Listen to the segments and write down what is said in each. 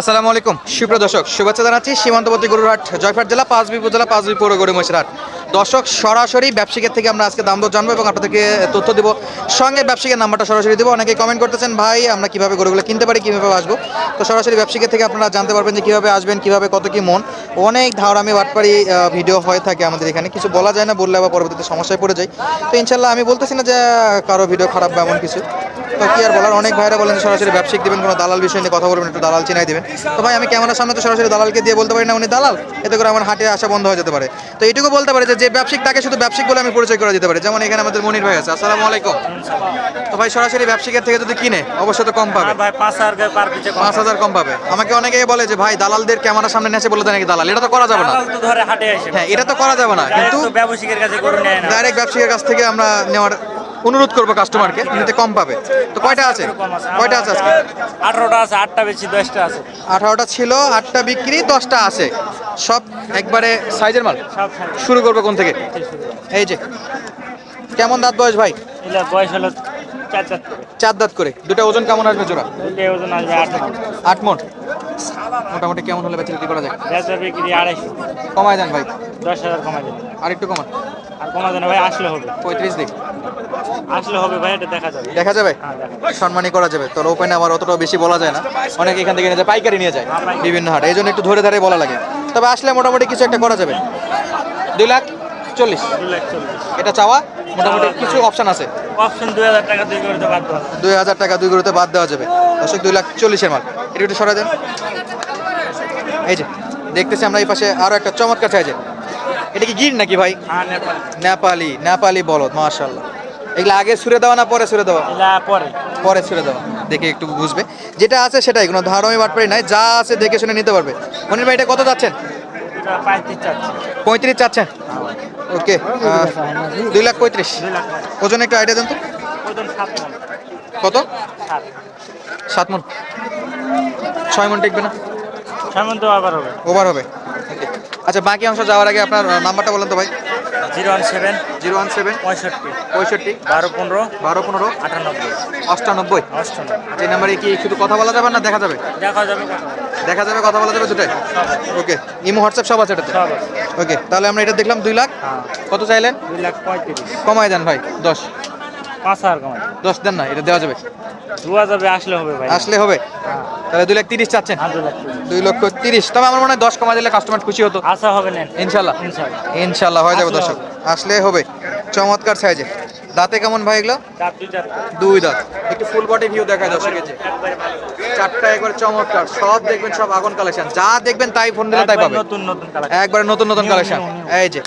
আসসালামু আলাইকুম। সুপ্রিয় দর্শক, শুভেচ্ছা জানাচ্ছি সীমান্তবর্তী গরুরহাট জয়পুর জেলা পাঁচবি উপজেলা পাঁচবি পৌর গরু মহিষারহাট। দর্শক, সরাসরি ব্যবসায়ীর থেকে আমরা আজকে দাম দর জানব এবং আপনাদেরকে তথ্য দেবো। সঙ্গে ব্যবসায়ীর নাম্বারটা সরাসরি দেবো। অনেকে কমেন্ট করতেছেন, ভাই, আমরা কীভাবে গরুগুলো কিনতে পারি, কীভাবে আসব? তো সরাসরি ব্যবসায়ীর থেকে আপনারা জানতে পারবেন যে কীভাবে আসবেন, কীভাবে কত কী মন। অনেক ধারামি বাটপারি ভিডিও হয়ে থাকে আমাদের এখানে। কিছু বলা যায় না, বললে আবার পরবর্তীতে সমস্যায় পড়ে যায় তো ইনশাল্লাহ আমি বলতেছি না যে কারও ভিডিও খারাপ বা এমন কিছু। তো কি আর বলার? অনেক ভাইরা বলেন সরাসরি ব্যবসায়িক দিবেন কোনো দালাল বিষয় নিয়ে কথা বলবেন একটু দালাল চিনাই দিবেন। তো ভাই আমি ক্যামেরার সামনে তো সরাসরি দালালকে দিয়ে বলতে পারি না উনি দালাল। এতে করে আমার হাটে আসা বন্ধ হয়ে যেতে পারে। তো এইটুকু বলতে পারে যে যে ব্যবসায়িক তাকে শুধু ব্যবসায়িক বলে আমি পরিচয় করে দিতে পারি। যেমন এখানে আমাদের মনির ভাই আছে। আসসালামু আলাইকুম। তো ভাই সরাসরি ব্যবসায়িকের থেকে যদি কিনে অবশ্যই তো কম পাবে। হ্যাঁ ভাই পাঁচ হাজার কম পাবে। আমাকে অনেকেই বলে যে ভাই দালালদের ক্যামেরার সামনে নেছে বলে দেয় নাকি দালাল? এটা তো করা যাবে না। হ্যাঁ এটা তো করা যাবে না। কিন্তু ব্যবসায়িকের কাছে ডাইরেক্ট ব্যবসায়ীর কাছ থেকে আমরা নেওয়ার অনুরোধ করব কাস্টমারকে নিতে কম পাবে। তো কয়টা আছে? কয়টা আছে আজকে? আঠারোটা আছে আটটা বেশি দশটা আছে। আঠারোটা ছিল আটটা বিক্রি দশটা আছে। সব একবারে সাইজের মাল? শুরু করব কোন থেকে? এই যে কেমন দাঁত বয়স ভাই? বয়স হলো চার দাঁত করে। দুটা ওজন কেমন আসবে জোড়া? ওজন আসবে আট মন। মোটামুটি কেমন হলে বেচে বিক্রি করা যায়? বেচা বিক্রি আড়াইশো। কমায় দেন ভাই। দশ হাজার কমায় যাবে আর একটু কমান। আর কমা যাবে ভাই আসলে হবে। পঁয়ত্রিশ দিক আসলে হবে ভাই এটা দেখা যাবে। দেখা যাবে? হ্যাঁ সম্মানই করা যাবে। তোর ওপেনে আমার অতটাও বেশি বলা যায় না। অনেকে এখান থেকে নিয়ে যায় পাইকারি নিয়ে যায় বিভিন্ন হাটে। এই জন্য একটু ধরে ধরে বলা লাগে। তবে আসলে মোটামুটি কিছু একটা করা যাবে। দুই লাখ চল্লিশ। এটা চাওয়া? মোটামুটি কিছু অপশন আছে? অপশন দুই হাজার টাকা দুই করে বাদ দেওয়া দুই হাজার টাকা দুই গরুতে বাদ দেওয়া যাবে। দর্শক দুই লাখ চল্লিশের মাল। এটা একটু সরাই দেন। এই যে দেখতেছি আমরা এই পাশে আরও একটা চমৎকার চাইছে এটা কি গির নাকি ভাই? হ্যাঁ নেপালি। নেপালি বলদ মাশাল্লাহ এগুলো আগে সুরে দেওয়া না পরে সুরে দেওয়া? পরে। পরে ছেড়ে দেওয়া। দেখে একটু বুঝবে। যেটা আছে সেটাই কোনো ধারণই বাটপারি নাই যা আছে দেখে শুনে নিতে পারবে। মনির ভাই এটা কত যাচ্ছেন পঁয়ত্রিশ চাচ্ছে। চাচ্ছেন? ওকে দুই লাখ পঁয়ত্রিশ। ওজন একটু আইডিয়া দেন তো। কত? সাত। মন। ছয় মন টিকবে না? সামন্ত আবার হবে। ওভার হবে. আচ্ছা বাকি অংশ যাওয়ার আগে আপনার নাম্বারটা বলেন তো ভাই। Zero one seven zero one seven পঁয়ষট্টি। পঁয়ষট্টি বারো পনেরো বারো পনেরো আটানব্বই। অষ্টানব্বই। অষ্টম এই নাম্বারে কি শুধু কথা বলা যাবে না দেখা যাবে? দেখা যাবে দেখা যাবে কথা বলা যাবে দুটাই? ওকে ইমো হোয়াটসঅ্যাপ সব আছে এটাতে? ওকে তাহলে আমরা এটা দেখলাম দুই লাখ। হ্যাঁ। কত চাইলেন? দুই লাখ পঁয়ত্রিশ। কমায় দেন ভাই দশ। পাঁচ হাজার কমাই দশ দেন না এটা দেওয়া যাবে। দুয়া যাবে আসলে হবে ভাই। আসলে হবে। হ্যাঁ। তাহলে দুই লাখ তিরিশ চাচ্ছেন। হ্যাঁ, দুই লক্ষ তিরিশ। তবে আমার মনে হয় দশ কমা দিলে কাস্টমার খুশি হতো। আশা হবে নেন ইনশাল্লাহ। ইনশাল্লাহ। হয়ে যাবে দর্শক। আসলে হবে। চমৎকার সাইজে দাঁতে কেমন ভাই এগুলো? দুই দাঁত। একটু ফুল বডি ভিউ দেখায় দর্শকের যে। চারটা একবার চমৎকার। সব দেখবেন সব আগুন কালেকশন যা দেখবেন তাই ফোন দিলে তাই একবার পাবে নতুন নতুন একবারে নতুন নতুন কালেকশন. এই যে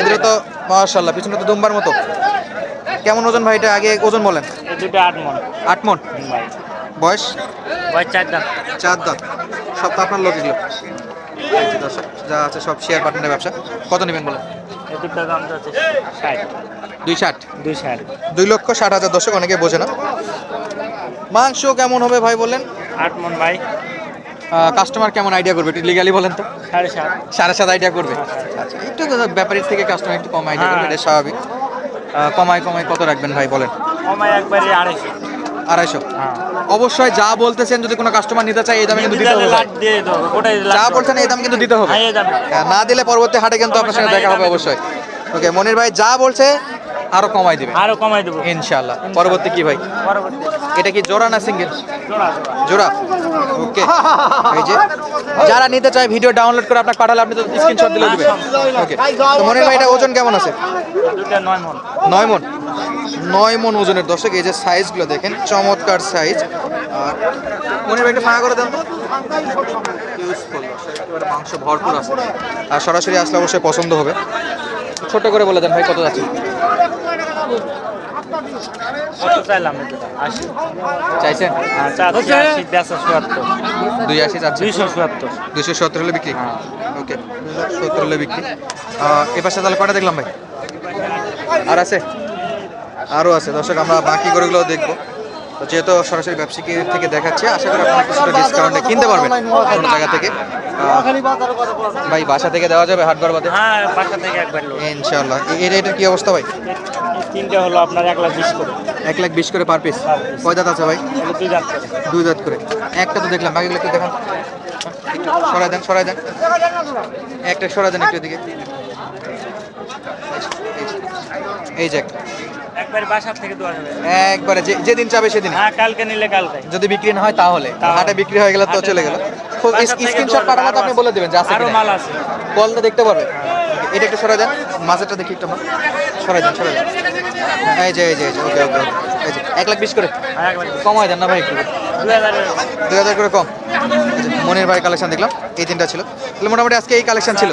এদের তো মাশাল্লাহ পিছনে তো দুম্বার মতো। কেমন ওজন ভাই এটা? আগে ওজন বলেন। দুটো আট মন। আট মন? ভাই। বয়স? চার দাম চার দাঁত। সব তো আপনার লোক। এগুলো দর্শক যা আছে সব শেয়ার পার্টনারের ব্যবসা। কত নেবেন বলেন? দুই ষাট? দুই ষাট। দুই লক্ষ ষাট হাজার দর্শক অনেকে বোঝে না। মাংস কেমন হবে ভাই বললেন আট মন ভাই। কাস্টমার কেমন আইডিয়া করবে? একটু লিগালি বলেন তো। সাড়ে সাত। সাড়ে সাত আইডিয়া করবে? আচ্ছা একটু ব্যাপারীর থেকে কাস্টমার একটু কম আইডিয়া করবে হ্যাঁ। এটা স্বাভাবিক। কমায় কমায় কত রাখবেন ভাই বলেন? কমাই একবারে আড়াইশো। আড়াইশো। অবশ্যই যা বলতেছেন যদি কোনো কাস্টমার নিতে চায় এই দামে কিন্তু দিতে হবে যা বলছেন এই দাম কিন্তু দিতে হবে। না দিলে পরবর্তী হাটে কিন্তু আপনার সঙ্গে দেখা হবে অবশ্যই। ওকে মনির ভাই যা বলছে আরও কমাই দিবে। আরও কমাই দেবো। ইনশাআল্লাহ। পরবর্তী কি ভাই? পরবর্তী। এটা কি জোড়া না সিঙ্গেল? জোড়া জোড়া। ওকে। এই যে যারা নিতে চায় ভিডিও ডাউনলোড করে আপনাকে পাঠালে আপনি তো স্ক্রিনশট দিলে দিবেন ওকে। তো মনির ভাই এটা ওজন কেমন আছে? দুটা নয় মন। নয় মন? নয় মন ওজনের। দর্শক এই যে সাইজগুলো দেখেন চমৎকার সাইজ আর মনির ভাই একটু ফাঁকা করে দেন তো। মাংস ভরপুর আছে। আর সরাসরি আসলে অবশ্যই পছন্দ হবে। ছোট করে বলে দেন ভাই কত যাচ্ছে? কত চাইলাম আশি। চাইছেন? হ্যাঁ আশি। দেড়শো চুয়াত্তর। দুই আশি দুইশো চুয়াত্তর। দুইশো সত্তর হলে বিক্রি? হ্যাঁ। ওকে সত্তর হলে বিক্রি। আহ, এ পাশে তাহলে কটা দেখলাম ভাই? আর আছে? আরও আছে। দর্শক আমরা বাকি গরুগুলো দেখব। যেহেতু সরাসরি ব্যবসায়ী থেকে দেখাচ্ছি আশা করি আপনারা কিছুটা ডিসকাউন্টে কিনতে পারবেন কোনো জায়গা থেকে। ভাই বাসা থেকে দেওয়া যাবে হাট বারবাদে? হ্যাঁ বাসা থেকে একবার এ- এর এটার কি অবস্থা ভাই? তিনটা হলো আপনার এক লাখ বিশ করে। এক লাখ বিশ করে পার পিস কয় দাঁত আছে ভাই? দুই দাঁত করে। দুই দাঁত করে। একটা তো দেখলাম বাকিগুলো একটু দেখান। সরাই দেন সরাই দেন। একটা সরাই দেন একটু এদিকে। এই যে একটা। একবার বাসার থেকে দেওয়া যাবে একবারে যে যেদিন চাবে সেদিন। হ্যাঁ কালকে নিলে কালকে। যদি বিক্রি না হয় তাহলে। হাটে বিক্রি হয়ে গেলে তো চলে না। গেল। স্ক্রিনশট দেওয়া তো আপনি বলে দেবেন যে আছে আরও মাল আছে। কলটা দেখতে পারবে? এটা একটু মাঝেরটা দেখি একটু এই যে এই যে ওকে ওকে এই যে এক লাখ বিশ করে। হ্যাঁ কমাই দেন না ভাই একটু। দুই হাজার করে। কম। মনির ভাই কালেকশন দেখলাম। এই তিনটা ছিল। তাহলে মোটামুটি আজকে এই কালেকশন ছিল।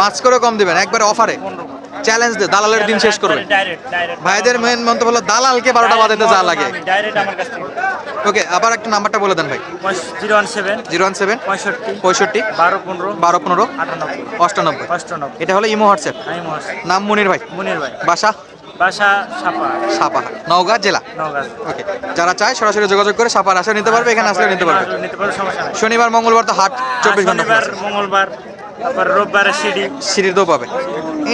পাঁচ করে কম দিবেন। একবারে অফারে চ্যালেঞ্জ দে দালালের দিন শেষ ডাইরেক্ট ভাইদের মেন মন্তব্য হলো দালালকে বারোটা বাজাতে যা লাগে। ডাইরেক্ট আমার কাছ থেকে। ওকে আবার একটা নাম্বারটা বলে দেন ভাই। Zero one seven zero one seven পঁয়ষট্টি পঁয়ষট্টি বারো পনেরো বারো পনেরো আটানব্বই। অষ্টানব্বই। অষ্টানব্বই। এটা হলো ইমো হোয়াটসঅ্যাপ। মহাশয় নাম মনির ভাই। মুনির ভাই। বাসা? বাসা সাপা সাপাহা নওগাঁ জেলা? ওকে যারা চায় সরাসরি যোগাযোগ করে সাপার আসে নিতে পারবে এখানে আসলে নিতে পারবে। শনিবার মঙ্গলবার তো হাট চব্বিশ ঘণ্টা। মঙ্গলবার তারপর রোববারে সিঁড়ি। সিঁড়ির দো পাবে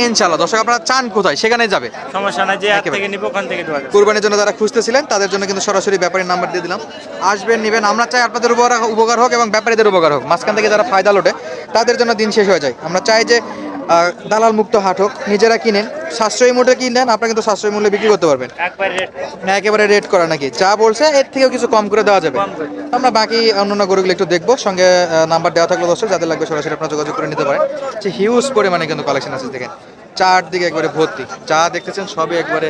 ইনশাল্লাহ দর্শক আপনারা চান কোথায়? সেখানে যাবে। সমস্যা নাই যে থেকে নিব ওখান থেকে দেওয়া কুরবানির জন্য যারা খুঁজতেছিলেন তাদের জন্য কিন্তু সরাসরি ব্যাপারীর নাম্বার দিয়ে দিলাম। আসবেন নেবেন। আমরা চাই আপনাদের উপকার উপকার হোক এবং ব্যাপারীদের উপকার হোক। মাঝখান থেকে যারা ফায়দা লোটে তাদের জন্য দিন শেষ হয়ে যায়। আমরা চাই যে দালাল মুক্ত হাট হোক নিজেরা কিনেন। সাশ্রয়ী মূল্যে কিনেন আপনারা কিন্তু সাশ্রয়ী মূল্যে বিক্রি করতে পারবেন। না একেবারে রেট করা নাকি? যা বলছে এর থেকেও কিছু কম করে দেওয়া যাবে। আমরা বাকি অন্যান্য গরুগুলো একটু দেখব। সঙ্গে নাম্বার দেওয়া থাকল দর্শক যাদের লাগবে সরাসরি আপনারা যোগাযোগ করে নিতে পারেন। যে হিউজ পরিমাণে কিন্তু কালেকশন আছে দেখেন। চারদিকে একবারে ভর্তি। যা দেখতেছেন সবই একবারে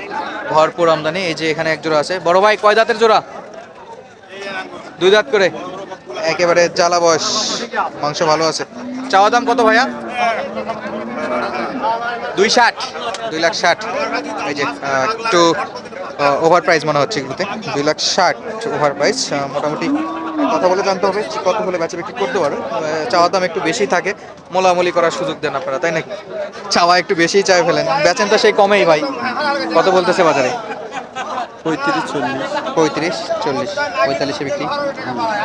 ভরপুর আমদানি। এই যে এখানে এক জোড়া আছে। বড় ভাই কয় দাঁতের জোড়া? দুই দাঁত করে। একেবারে জ্বালা বয়স। মাংস ভালো আছে। চাওয়া দাম কত ভাইয়া? দুই ষাট। দুই লাখ ষাট। এই যে একটু ওভার প্রাইস মনে হচ্ছে এগুলোতে। দুই লাখ ষাট ওভার প্রাইস মোটামুটি কথা বলে জানতে হবে কত হলে বেচা বিক্রি করতে পারো। চাওয়া দাম একটু বেশি থাকে মোলামুলি করার সুযোগ দেন আপনারা তাই নাকি? চাওয়া একটু বেশিই চাই ফেলেন। বেচেন তো সেই কমেই ভাই। কত বলতেছে বাজারে? পঁয়ত্রিশ চল্লিশ। পঁয়ত্রিশ চল্লিশ পঁয়তাল্লিশে বিক্রি।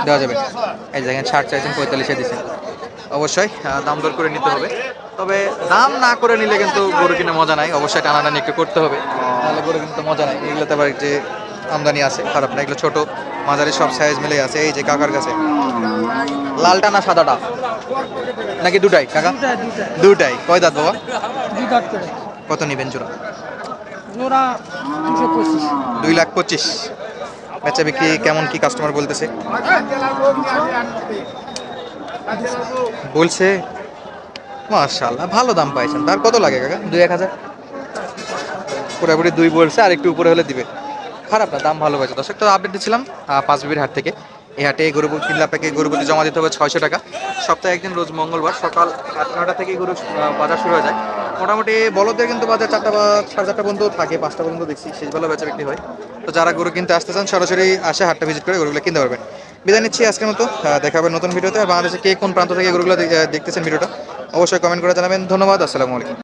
দেওয়া যাবে। এই যে দেখেন ষাট চাইছেন পঁয়তাল্লিশে দিচ্ছেন অবশ্যই দাম দর করে নিতে হবে। তবে দাম না করে নিলে কিন্তু গরু কিনে মজা নাই। অবশ্যই টানাটানি একটু করতে হবে। তাহলে গরু কিন্তু মজা নাই। এগুলোতে আবার যে আমদানি আছে খারাপ না। এগুলো ছোট মাঝারি সব সাইজ মিলে আছে। এই যে কাকার কাছে। লালটা না সাদাটা? নাকি দুটাই কাকা? দুটাই কয় দাঁত বাবা? কত নিবেন জোড়া? জোড়া দুই লাখ পঁচিশ। বেচা বিক্রি কেমন কি কাস্টমার বলতেছে? বলছে মাশাল্লাহ ভালো দাম পাইছেন। তার কত লাগে কাকা? দুই এক হাজার? পুরোপুরি দুই বলছে, আর একটু উপরে হলে দিবে। খারাপ না, দাম ভালো পাইছে। দর্শক, তো আপডেট দিচ্ছিলাম পাঁচ বিবির হাট থেকে। এই হাটে গরু কিনলে আপনাকে গরুপতি জমা দিতে হবে ছয়শো টাকা। সপ্তাহে একদিন রোজ মঙ্গলবার, সকাল আট নটা থেকে গরু বাজার শুরু হয়ে যায়। মোটামুটি বলদের কিন্তু বাজার চারটা বা সাড়ে চারটা পর্যন্ত থাকে, পাঁচটা পর্যন্ত দেখছি, শেষ বেলা বেচা বিক্রি হয়। তো যারা গরু কিনতে আসতে চান, সরাসরি আসে হাটটা ভিজিট করে গরুগুলো কিনতে পারবেন। বিদায় নিচ্ছি আজকের মতো। দেখাবেন নতুন ভিডিওতে। আর বাংলাদেশে কে কোন প্রান্ত থেকে এগুলো দেখতেছেন ভিডিওটা, অবশ্যই কমেন্ট করে জানাবেন। ধন্যবাদ, আসসালামু আলাইকুম।